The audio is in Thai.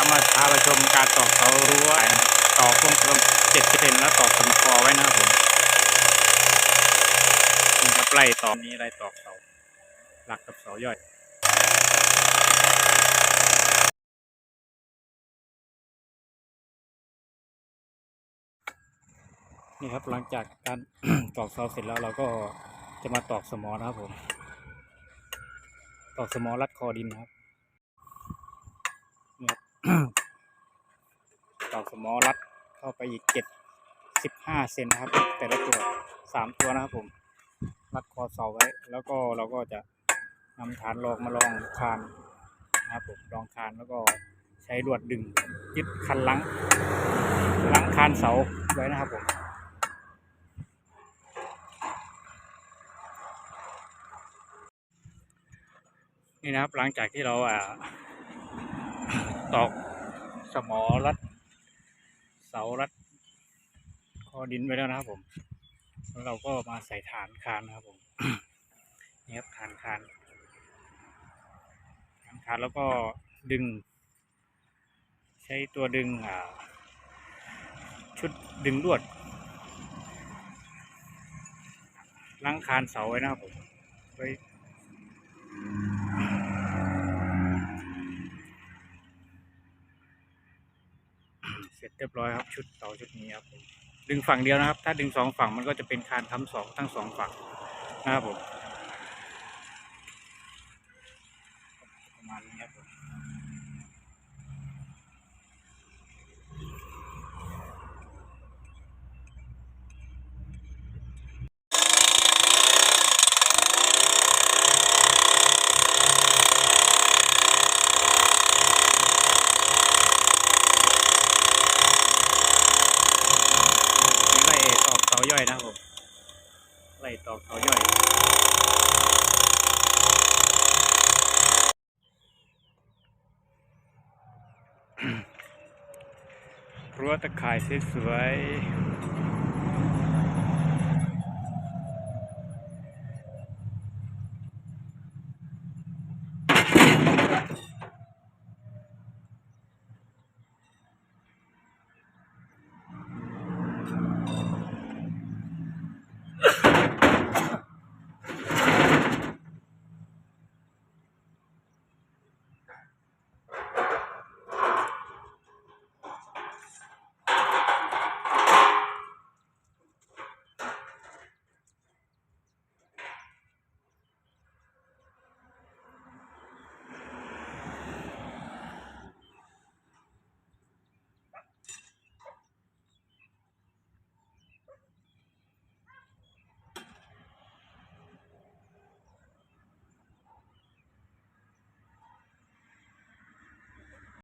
ามาพาไปชมการตอกเสารั้วตอกวงกลมเจ็ดเซนแล้วตอกสมคอไว้นะครับผมนี่ครับไล่ตอกนี้ไล่ตอกเสาหลักกับเสาย่อยนี่ครับหลังจากการตอกเสาเสร็จแล้วเราก็จะมาตอกสมอนะครับผม ตอกสมอรัดคอดินนะครับ ตอกสมอรัดเข้าไปอีกเจ็ดสิบห้าเซนนะครับ แต่ละตัวสามตัวนะครับผม รัดคอเสาไว้ แล้วก็เราก็จะนำฐานรองมาลองคานนะครับผมรองคานแล้วก็ใช้ลวดดึงยึดคันลังลังคานเสาไว้นะครับผมนี่นะครับหลังจากที่เราอ่าตอกสมอรัด เสารัดคอดินไว้แล้วนะครับผมแล้วเราก็มาใส่ฐานคานนะครับผมนี่ครับฐานคานฐานคานแล้วก็ดึง ใช้ตัวดึงชุดดึงลวดลังคานเสาไว้นะครับผมไว้ เสร็จเรียบร้อยครับ ชุดเสาชุดนี้ครับผมดึงฝั่งเดียวนะครับ ถ้าดึงสองฝั่งมันก็จะเป็นคานค้ำสองทั้งสองฝั่งนะครับผมประมาณนี้ครับผม เขาย่อยนะครับผมไล่ตอกเสาย่อย รั้วตะข่ายสวยๆ